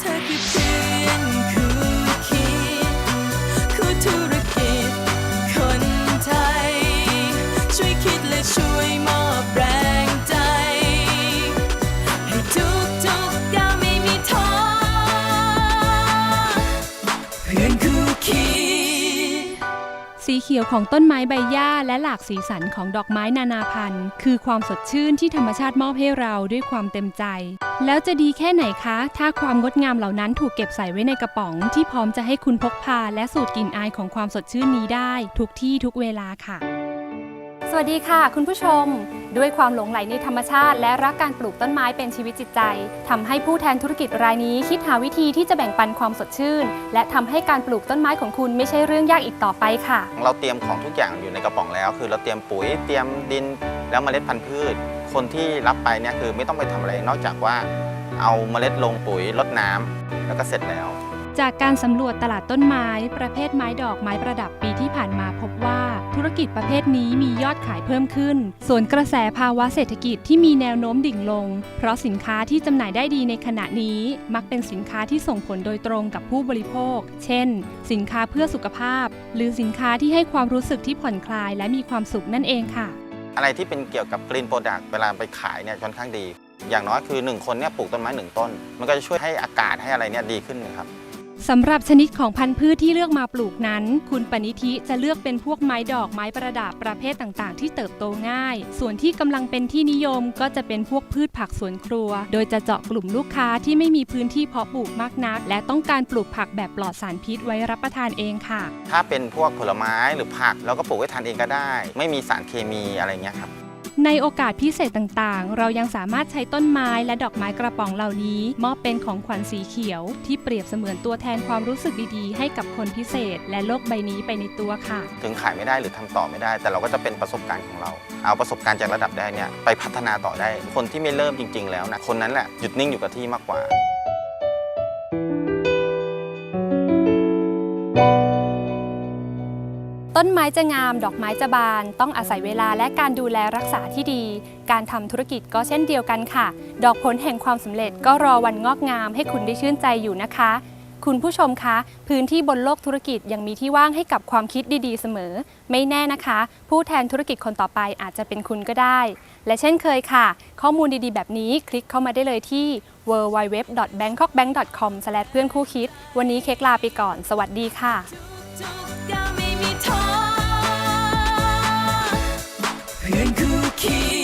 เธอคือเพื่อนคู่คิดคู่ธุรกิจ คนไทย ช่วยคิดและช่วยมอบแรงใจ ให้ทุกทุกๆก้าวไม่มีท้อเพื่อนคู่คิด สีเขียวของต้นไม้ใบหญ้าและหลากสีสันของดอกไม้นานาพันธุ์ คือความสดชื่นที่ธรรมชาติมอบให้เราด้วยความเต็มใจ แล้วจะดีแค่ไหนคะ ถ้าความงดงามเหล่านั้นถูกเก็บใส่ไว้ในกระป๋อง ที่พร้อมจะให้คุณพกพา และสูดกลิ่นอายของความสดชื่นนี้ได้ ทุกที่ทุกเวลาค่ะ สวัสดีค่ะ คุณผู้ชม ด้วยความหลงไหลในธรรมชาติ และรักการปลูกต้นไม้เป็นชีวิตจิตใจทำให้ผู้แทนธุรกิจรายนี้ คิดหาวิธีที่จะแบ่งปันความสดชื่น และทำให้การปลูกต้นไม้ของคุณไม่ใช่เรื่องยากอีกต่อไปค่ะ เราเตรียมของทุกอย่างอยู่ในกระป๋องแล้ว คือเราเตรียมปุ๋ยเตรียมดิน แล้วเมล็ดพันธุ์พืช คนที่รับไปเนี่ยคือไม่ต้องไปทำอะไร นอกจากว่าเอาเมล็ดลงปุ๋ยรดน้ำแล้วก็เสร็จแล้ว จากการสำรวจตลาดต้นไม้ ประเภทไม้ดอกไม้ประดับปีที่ผ่านมาพบว่าธุรกิจประเภทนี้มียอดขายเพิ่มขึ้น ส่วนกระแสภาวะเศรษฐกิจที่มีแนวโน้มดิ่งลง เพราะสินค้าที่จำหน่ายได้ดีในขณะนี้ มักเป็นสินค้าที่ส่งผลโดยตรงกับผู้บริโภค เช่น สินค้าเพื่อสุขภาพ หรือสินค้าที่ให้ความรู้สึกที่ผ่อนคลายและมีความสุขนั่นเองค่ะ อะไรที่เป็นเกี่ยวกับกรีนโปรดักต์เวลาไปขายเนี่ยค่อนข้างดี อย่างน้อยคือ 1 คนเนี่ยปลูกต้นไม้หนึ่งต้น มันก็จะช่วยให้อากาศให้อะไรเนี่ยดีขึ้นนะครับ สำหรับชนิดของพันธุ์พืชที่เลือกมาปลูกนั้น คุณปณิธิจะเลือกเป็นพวกไม้ดอกไม้ประดับประเภทต่างๆ ที่เติบโตง่าย ส่วนที่กำลังเป็นที่นิยมก็จะเป็นพวกพืชผักสวนครัว โดยจะเจาะกลุ่มลูกค้าที่ไม่มีพื้นที่เพาะปลูกมากนัก และต้องการปลูกผักแบบปลอดสารพิษไว้รับประทานเองค่ะ ถ้าเป็นพวกผลไม้หรือผักเราก็ปลูกไว้ทานเองก็ได้ ไม่มีสารเคมีอะไรเงี้ยครับ ในโอกาสพิเศษต่างๆ เรายังสามารถใช้ต้นไม้และดอกไม้กระป๋องเหล่านี้มอบเป็นของขวัญสีเขียว ที่เปรียบเสมือนตัวแทนความรู้สึกดีๆ ให้กับคนพิเศษ และโลกใบนี้ไปในตัวค่ะ ถึงขายไม่ได้หรือทำต่อไม่ได้ แต่เราก็จะเป็นประสบการณ์ของเรา เอาประสบการณ์จากระดับได้เนี่ยไปพัฒนาต่อได้ คนที่ไม่เริ่มจริง ๆ แล้วนะคนนั้นแหละหยุดนิ่งอยู่กับที่มากกว่า ต้นไม้จะงาม ดอกไม้จะบาน ต้องอาศัยเวลาและการดูแลรักษาที่ดี การทำธุรกิจก็เช่นเดียวกันค่ะ ดอกผลแห่งความสำเร็จก็รอวันงอกงามให้คุณได้ชื่นใจอยู่นะคะ คุณผู้ชมคะ พื้นที่บนโลกธุรกิจยังมีที่ว่างให้กับความคิดดีๆ เสมอ ไม่แน่นะคะ ผู้แทนธุรกิจคนต่อไปอาจจะเป็นคุณก็ได้ และเช่นเคยค่ะ ข้อมูลดีๆ แบบนี้คลิกเข้ามาได้เลยที่ www.bangkokbank.com เพื่อนคู่คิด วันนี้เค้กลาไปก่อน สวัสดีค่ะ ทุ